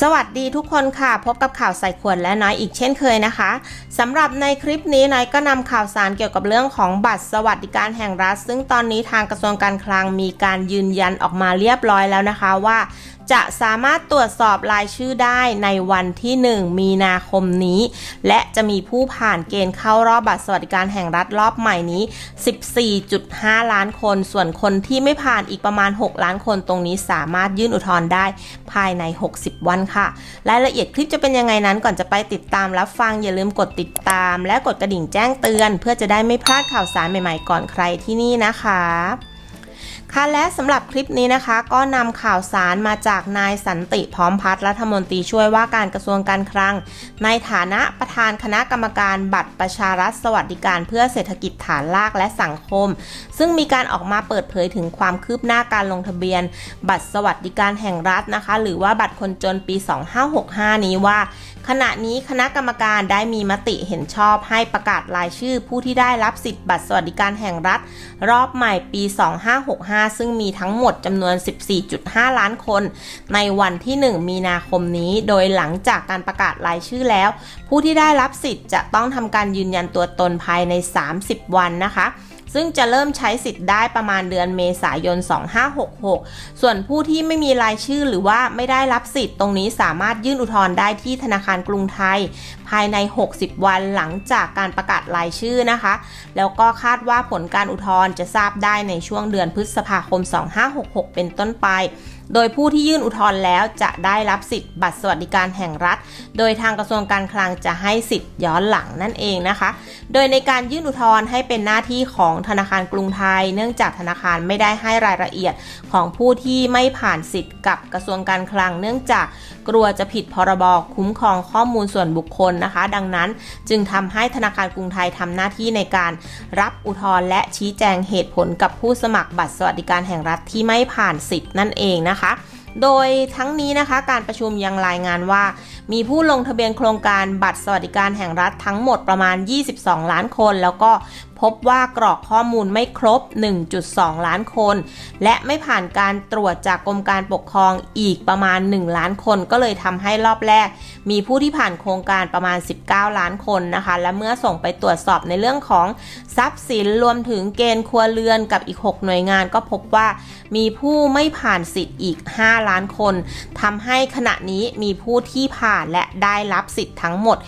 สวัสดีทุกคนค่ะ พบกับข่าวใส่ขวดและน้อยอีกเช่นเคยนะคะสำหรับในคลิปนี้น้อยก็นำข่าวสารเกี่ยวกับเรื่องของบัตรสวัสดิการแห่งรัฐ ซึ่งตอนนี้ทางกระทรวงการคลังมีการยืนยันออกมาเรียบร้อยแล้วนะคะว่าจะสามารถตรวจสอบรายชื่อได้ในวันที่ 1 มีนาคมนี้ และจะมีผู้ผ่านเกณฑ์เข้ารอบบัตรสวัสดิการแห่งรัฐรอบใหม่นี้ 14.5 ล้านคน ส่วนคนที่ไม่ผ่านอีกประมาณ 6 ล้านคนตรงนี้สามารถยื่นอุทธรณ์ได้ภายใน 60 วันค่ะ รายละเอียดคลิปจะเป็นยังไงนั้นก่อนจะไปติดตามรับฟังอย่าลืมกดติดตาม และกดกระดิ่งแจ้งเตือน เพื่อจะได้ไม่พลาดข่าวสารใหม่ๆ ก่อนใครที่นี่นะคะ ค่ะและสำหรับคลิปนี้นะคะก็นำข่าวสารมาจากนายสันติพร้อมพัฒน์รัฐมนตรีช่วยว่าการกระทรวงการคลัง ในฐานะประธานคณะกรรมการบัตรประชารัฐสวัสดิการเพื่อเศรษฐกิจฐานรากและสังคม ซึ่งมีการออกมาเปิดเผยถึงความคืบหน้าการลงทะเบียน บัตรสวัสดิการแห่งรัฐนะคะ หรือว่าบัตรคนจนปี 2565 นี้ว่า ขณะนี้คณะกรรมการได้มีมติเห็นชอบ ให้ประกาศรายชื่อผู้ที่ได้รับสิทธิ์บัตรสวัสดิการแห่งรัฐ รอบใหม่ปี 2565ซึ่งมีทั้งหมดจำนวน 14.5 ล้านคน ในวันที่ 1 มีนาคมนี้ โดยหลังจากการประกาศรายชื่อแล้ว ผู้ที่ได้รับสิทธิ์จะต้องทำการยืนยันตัวตนภายใน 30 วันนะคะ ซึ่งจะเริ่มใช้สิทธิ์ได้ประมาณเดือนเมษายน 2566 ส่วนผู้ที่ไม่มีรายชื่อหรือว่าไม่ได้รับสิทธิ์ตรงนี้สามารถยื่นอุทธรณ์ได้ที่ธนาคารกรุงไทย ภายใน 60 วันหลังจากการประกาศรายชื่อนะคะ แล้วก็คาดว่าผลการอุทธรณ์จะทราบได้ในช่วงเดือนพฤษภาคม 2566 เป็นต้นไปโดยผู้ที่ยื่นอุทธรณ์แล้วจะได้รับสิทธิ์บัตรสวัสดิการแห่งรัฐ โดยทางกระทรวงการคลังจะให้สิทธิ์ย้อนหลังนั่นเองนะคะ โดยในการยื่นอุทธรณ์ให้เป็นหน้าที่ของธนาคารกรุงไทย เนื่องจากธนาคารไม่ได้ให้รายละเอียดของผู้ที่ไม่ผ่านสิทธิ์กับกระทรวงการคลัง เนื่องจากกลัวจะผิดพรบคุ้มครองข้อมูลส่วนบุคคลนะคะ ดังนั้นจึงทำให้ธนาคารกรุงไทยทำหน้าที่ในการรับอุทธรณ์และชี้แจงเหตุผลกับผู้สมัครบัตรสวัสดิการแห่งรัฐที่ไม่ผ่านสิทธิ์นั่นเองนะคะโดยทั้งนี้นะคะการประชุมยังรายงานว่า มีผู้ลงทะเบียนโครงการบัตรสวัสดิการแห่งรัฐทั้งหมดประมาณ 22 ล้านคน แล้วก็ พบว่ากรอกข้อมูลไม่ครบ 1.2 ล้านคน และไม่ผ่านการตรวจจากกรมการปกครองอีกประมาณ 1 ล้านคน ก็เลยทำให้รอบแรก มีผู้ที่ผ่านโครงการประมาณ 19 ล้านคนนะคะ และเมื่อส่งไปตรวจสอบในเรื่องของทรัพย์สินรวมถึงเกณฑ์ครัวเรือนกับอีก 6 หน่วยงานก็พบว่ามีผู้ไม่ผ่านสิทธิ์อีก 5 ล้านคนทำให้ขณะนี้มีผู้ที่ผ่านและได้รับสิทธิ์ทั้งหมด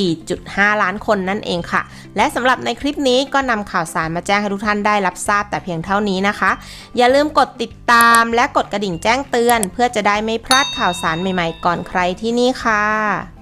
14.5 ล้านคนนั่นเองค่ะ และสำหรับในคลิปนี้นี้ก็นำข่าวสารมาแจ้งให้ทุกท่านได้รับทราบแต่เพียงเท่านี้นะคะ อย่าลืมกดติดตามและกดกระดิ่งแจ้งเตือน เพื่อจะได้ไม่พลาดข่าวสารใหม่ๆ ก่อนใครที่นี่ค่ะ